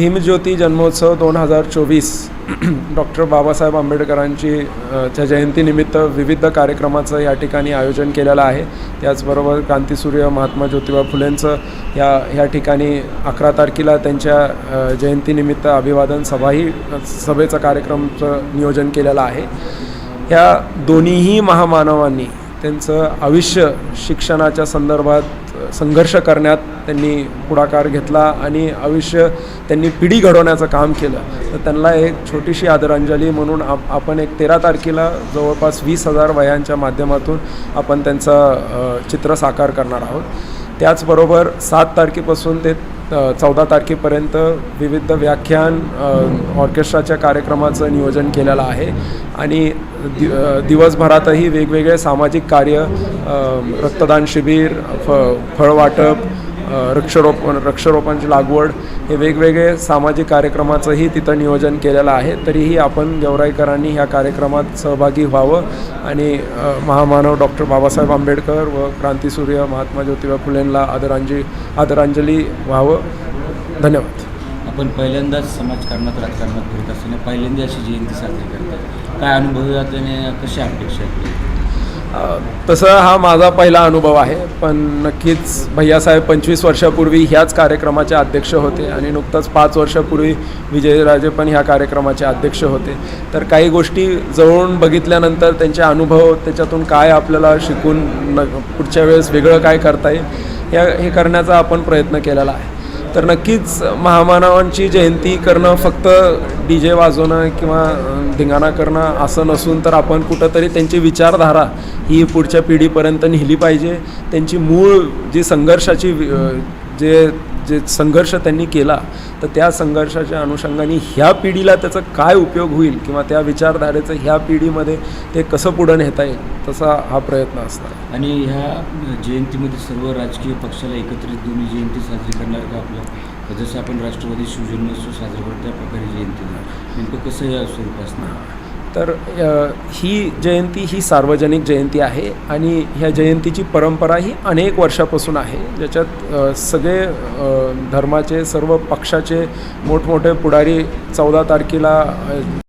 भीमज्योती जन्मोत्सव दोन हजार चोवीस. डॉक्टर बाबासाहेब आंबेडकरांची च्या जयंतीनिमित्त विविध कार्यक्रमाचं या ठिकाणी आयोजन केलेलं आहे. त्याचबरोबर क्रांतीसूर्य महात्मा ज्योतिबा फुलेंचं या ह्या ठिकाणी अकरा तारखेला त्यांच्या जयंतीनिमित्त अभिवादन सभाही सभेचं कार्यक्रमचं नियोजन केलेलं आहे. ह्या दोन्हीही महामानवांनी त्यांचं आयुष्य शिक्षणाच्या संदर्भात संघर्ष करण्यात त्यांनी पुढाकार घेतला आणि आयुष्य त्यांनी पिढी घडवण्याचं काम केलं. तर त्यांना एक छोटीशी आदरांजली म्हणून आप आपण एक तेरा तारखेला जवळपास वीस हजार वयांच्या माध्यमातून आपण त्यांचं चित्र साकार करणार आहोत. त्याचबरोबर सात तारखेपासून ते चौदा तारखेपर्यंत विविध व्याख्यान ऑर्केस्ट्राच्या कार्यक्रमाचं नियोजन केलेलं आहे. आणि दि दिवसभरातही वेगवेगळे सामाजिक कार्य रक्तदान शिबिर फ फळवाटप वृक्षरोपण वृक्षरोपणाची लागवड हे वेगवेगळे सामाजिक कार्यक्रमाचंही तिथं नियोजन केलेलं आहे. तरीही आपण गेवराईकरांनी ह्या कार्यक्रमात सहभागी व्हावं आणि महामानव डॉक्टर बाबासाहेब आंबेडकर व क्रांतीसूर्य महात्मा ज्योतिबा फुलेंना आदरांजली आदरांजली व्हावं. धन्यवाद. आपण पहिल्यांदाच समाजकारणात राजकारणात फिरत असताना पहिल्यांदा अशी जयंती साजरी करतात. काय अनुभव यात आणि कशी अपेक्षा आहे तसं हा माझा पहिला अनुभव आहे पण नक्कीच भैयासाहेब पंचवीस वर्षापूर्वी ह्याच कार्यक्रमाचे अध्यक्ष होते आणि नुकतंच पाच वर्षापूर्वी विजयराजे पण ह्या कार्यक्रमाचे अध्यक्ष होते. तर काही गोष्टी जवळून बघितल्यानंतर त्यांचे अनुभव त्याच्यातून काय आपल्याला शिकून न पुढच्या वेळेस वेगळं काय करता येईल या हे करण्याचा आपण प्रयत्न केलेला आहे. तर नक्कीच महामानवांची जयंती करणं फक्त डी जे वाजवणं किंवा धिंगाणा करणं असं नसून तर आपण कुठंतरी त्यांची विचारधारा ही पुढच्या पिढीपर्यंत नेली पाहिजे. त्यांची मूळ जी संघर्षाची वि- जे जे संघर्ष त्यांनी केला तर त्या संघर्षाच्या अनुषंगाने ह्या पिढीला त्याचा काय उपयोग होईल किंवा त्या विचारधारेचं ह्या पिढीमध्ये ते कसं पुढं नेता येईल तसा हा प्रयत्न असणार. आणि ह्या जयंतीमध्ये सर्व राजकीय पक्षाला एकत्रित दोन्ही जयंती साजरी करणार का आपलं? जसं आपण राष्ट्रवादी शिवजन्मोत्सव साजरा करतो त्या प्रकारे जयंती नेमकं कसं या स्वरूप असणार? तर ही जयंती ही सार्वजनिक जयंती आहे आणि ह्या जयंतीची परंपरा ही अनेक वर्षापासून आहे. ज्याच्यात सगळे धर्माचे सर्व पक्षाचे मोठमोठे पुढारी चौदा तारखेला